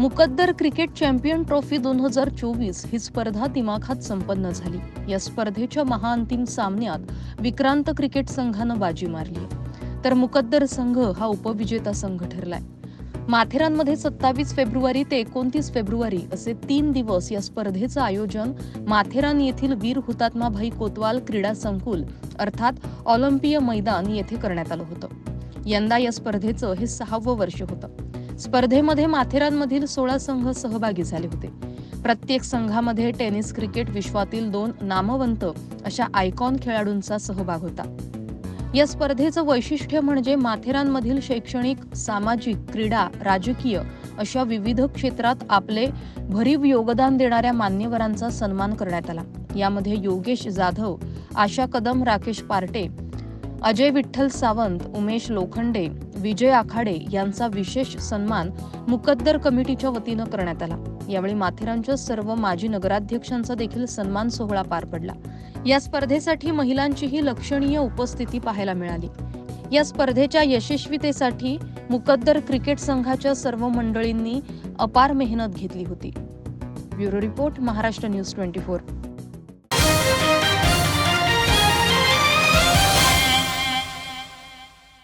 मुकद्दर cricket champion trophy दोन हजार चोवीस ही स्पर्धा दिमाखात संपन्न झाली. या स्पर्धेच्या महाअंतिम सामन्यात विक्रांत क्रिकेट संघानं बाजी मारली. तर मुकद्दर संघ हा उपविजेता संघ ठरलाय. माथेरानमध्ये सत्तावीस फेब्रुवारी ते एकोणतीस फेब्रुवारी असे तीन दिवस या स्पर्धेचं आयोजन माथेरान येथील वीर हुतात्माभाई कोतवाल क्रीडा संकुल अर्थात ऑलिम्पिय मैदान येथे करण्यात आलं होतं. यंदा या स्पर्धेचं हे सहावं वर्ष होतं. स्पर्धेमध्ये माथेरानमधील सोळा संघ सहभागी झाले होते. प्रत्येक संघामध्ये टेनिस क्रिकेट विश्वातील दोन नामवंत अशा आयकॉन खेळाडूंचा सहभाग होता. या स्पर्धेचं वैशिष्ट्य म्हणजे माथेरानमधील शैक्षणिक सामाजिक क्रीडा राजकीय अशा विविध क्षेत्रात आपले भरीव योगदान देणाऱ्या मान्यवरांचा सन्मान करण्यात आला. यामध्ये योगेश जाधव आशा कदम राकेश पार्टे अजय विठ्ठल सावंत उमेश लोखंडे विजय आखाडे यांचा विशेष सन्मान मुकद्दर कमिटीच्या वतीनं करण्यात आला. यावेळी माथेरानच्या सर्व माजी नगराध्यक्षांचा देखील सन्मान सोहळा पार पडला. या स्पर्धेसाठी महिलांचीही लक्षणीय उपस्थिती पाहायला मिळाली. या स्पर्धेच्या यशस्वीतेसाठी मुकद्दर क्रिकेट संघाच्या सर्व मंडळींनी अपार मेहनत घेतली होती. Bureau report Maharashtra news twenty four.